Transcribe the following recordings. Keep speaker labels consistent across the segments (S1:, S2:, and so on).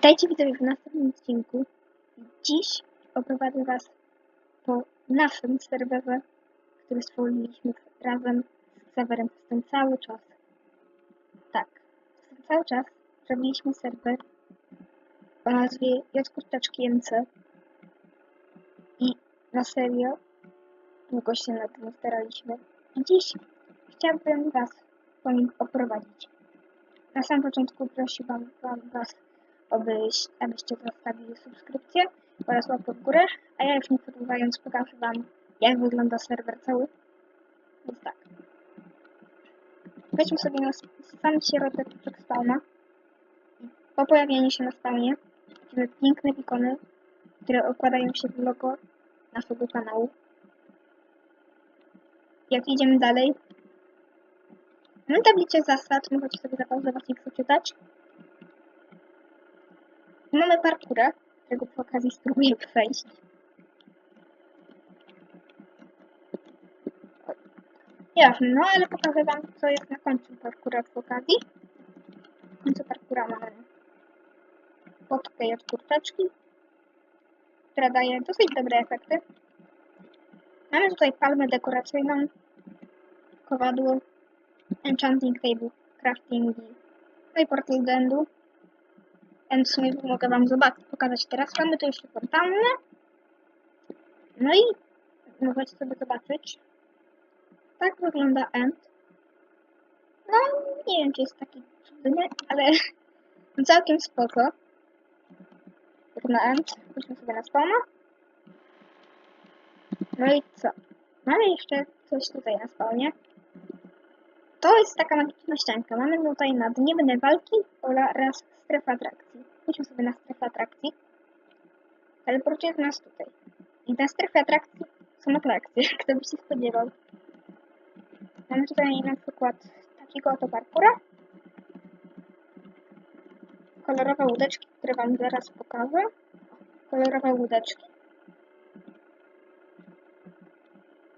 S1: Witajcie widzowie w następnym odcinku. Dziś oprowadzę Was po naszym serwerze, który stworzyliśmy razem z Sewerem przez ten cały czas. Tak, przez ten cały czas robiliśmy serwer o nazwie Jotkurtaczki MC i na serio długo się nad tym staraliśmy. I dziś chciałbym Was po nim oprowadzić. Na samym początku prosiłam wam Was abyś, abyście zostawili subskrypcję oraz łapkę w górę, a ja już nie przedłużając pokażę Wam, jak wygląda serwer cały. Więc tak. Wejdźmy sobie na sam środek spawna po pojawieniu się na spawnie widzimy piękne ikony, które okładają się w logo naszego kanału. Jak idziemy dalej, mamy tablicę zasad, możecie sobie zapauzować i przeczytać. Mamy parkurę, którego przy okazji spróbuję przejść. Jasne, no ale pokażę wam, co jest na końcu parkura przy okazji. W końcu parkura mamy potkę od kurczeczki, która daje dosyć dobre efekty. Mamy tutaj palmę dekoracyjną, kowadło, enchanting table, craftingi, no i portal do End w sumie mogę wam zobaczyć, pokazać teraz. Mamy tu jeszcze fontannę. No i możecie sobie zobaczyć. Tak wygląda end. No, nie wiem, czy jest taki cudny, ale całkiem spoko. Na end. Pójdźmy sobie na spawna. No i co? Mamy jeszcze coś tutaj na spawnie. To jest taka magiczna ścianka. Mamy tutaj na dniewne walki oraz strefę atrakcji. Pójdźmy sobie na strefę atrakcji. Teleportuje nas tutaj. I na strefie atrakcji są atrakcje, kto by się spodziewał. Mamy tutaj na przykład takiego oto parkura. Kolorowe łódeczki, które wam zaraz pokażę. Kolorowe łódeczki.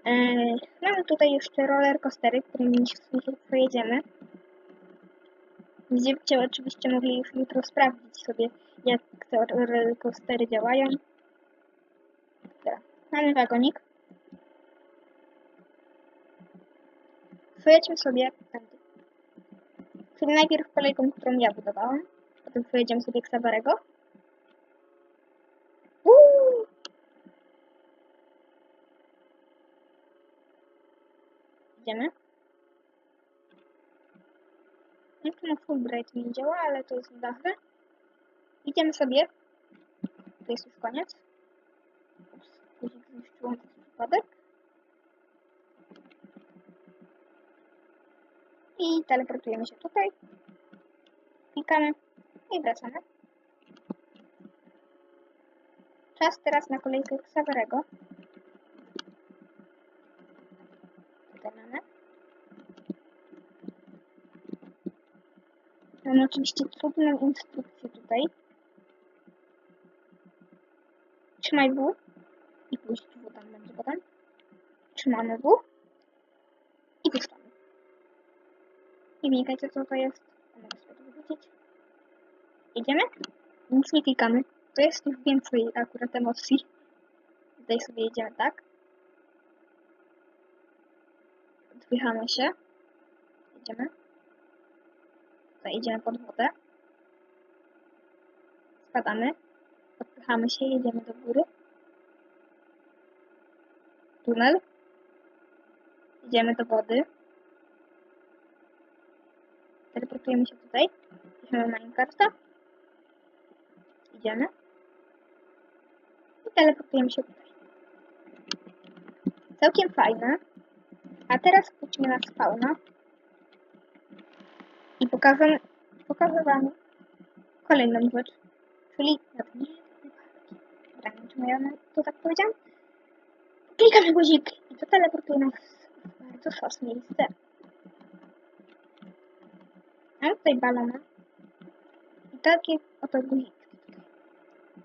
S1: Eee, mamy tutaj jeszcze roller coastery, którymi dzisiaj pojedziemy. Będziecie oczywiście mogli już jutro sprawdzić sobie, jak te coastery działają. Dobra. Mamy wagonik. Pojedźmy sobie tędy. Czyli najpierw kolejką, którą ja budowałam. Potem pojedziemy sobie Xaverego. Uuu! Idziemy. Nie to na Fulbright nie działa, ale to jest ważne. Idziemy sobie. To jest już koniec. Guzik zniszczyłam przez przypadek. I teleportujemy się tutaj. Klikamy i wracamy. Czas teraz na kolejkę Xaverego. Tutaj mamy. Mamy oczywiście trudną instrukcję tutaj. Trzymaj W i puść W tam będzie potem. Trzymamy W i puszczamy. I wnikajcie co to jest. Mogę sobie to wyrzucić. Idziemy? Nic nie klikamy. To jest już więcej akurat emocji. Tutaj sobie idziemy tak. Odpychamy się. Idziemy. Tutaj idziemy pod wodę. Spadamy. Odpychamy się, jedziemy do góry. Tunel. Idziemy do wody. Teleportujemy się tutaj. Idziemy na Minecrafta. Idziemy. I teleportujemy się tutaj. Całkiem fajne. A teraz pójdźmy na spawna. I pokażę, pokażę wam kolejną rzecz. Czyli na dnie Dobra, nie wiem, czy ja to tak powiedziałam. Klikamy guzik i to teleportuje nas w bardzo szos miejsce. Mam tutaj balona. I takie oto guziki.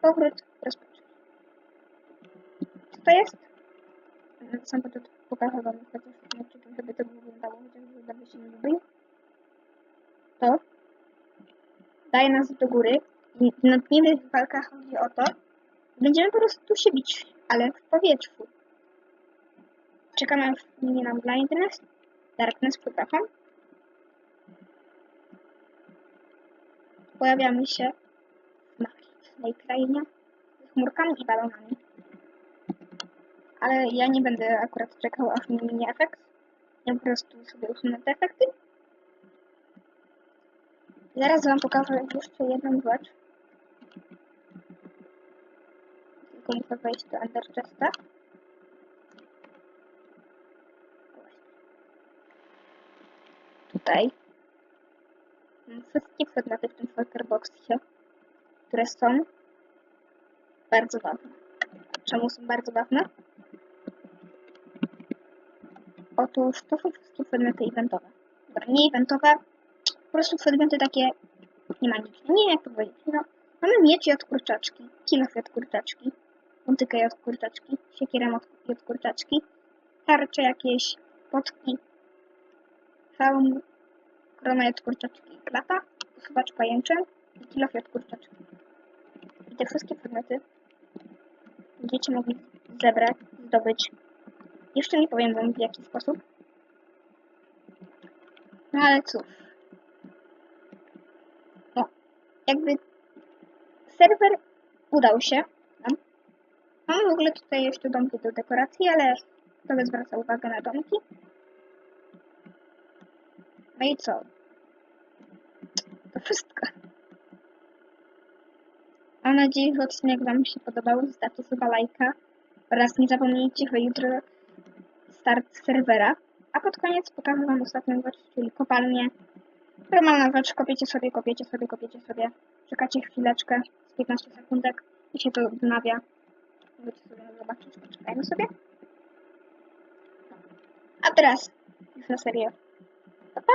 S1: Powrót rozpocząć. Co to jest? Na sam początku pokażę wam chociaż żeby to wyglądało, chociaż żeby się nie lubił. To daje nas do góry I w nocnych walkach chodzi o to, będziemy po prostu się bić, ale w powietrzu. Czekamy aż minie nam blindness, darkness, przepraszam. Pojawiamy się w magicznej krainie z chmurkami i balonami. Ale ja nie będę akurat czekał aż mi minie efekt. Ja po prostu sobie usunę te efekty. Zaraz wam pokażę jeszcze jedną rzecz. Tylko muszę wejść do Ender Chesta. Tutaj wszystkie przedmioty w tym Boxie, które są bardzo ważne. Czemu są bardzo ważne? Otóż to są wszystkie przedmioty eventowe. Dobra, nie eventowe, po prostu przedmioty takie nie magiczne. Nie jak to powiedzieć. No, mamy miecze od kurczaczki, kilof od kurczaczki, motykę od kurczaczki, siekierę od, od kurczaczki, tarcze jakieś, potki, hełm, korona od kurczaczki, klata, usuwacz pajęczy i kilof od kurczaczki. I te wszystkie przedmioty będziecie mogli zebrać, zdobyć. Jeszcze nie powiem wam w jaki sposób. No ale cóż. No, jakby serwer udał się. Mamy w ogóle tutaj jeszcze domki do dekoracji, ale to zwraca uwagę na domki. No i co? To wszystko. Mam nadzieję, że odcinek Wam się podobał. Zostawcie chyba lajka oraz nie zapomnijcie, że jutro start serwera. A pod koniec pokażę Wam ostatnią rzecz, czyli kopalnię. Normalna rzecz, kopiecie sobie, kopiecie sobie, kopiecie sobie. Czekacie chwileczkę, z 15 sekundek i się to odnawia. Możecie sobie zobaczyć, poczekajmy sobie. A teraz już na serio. Pa, pa!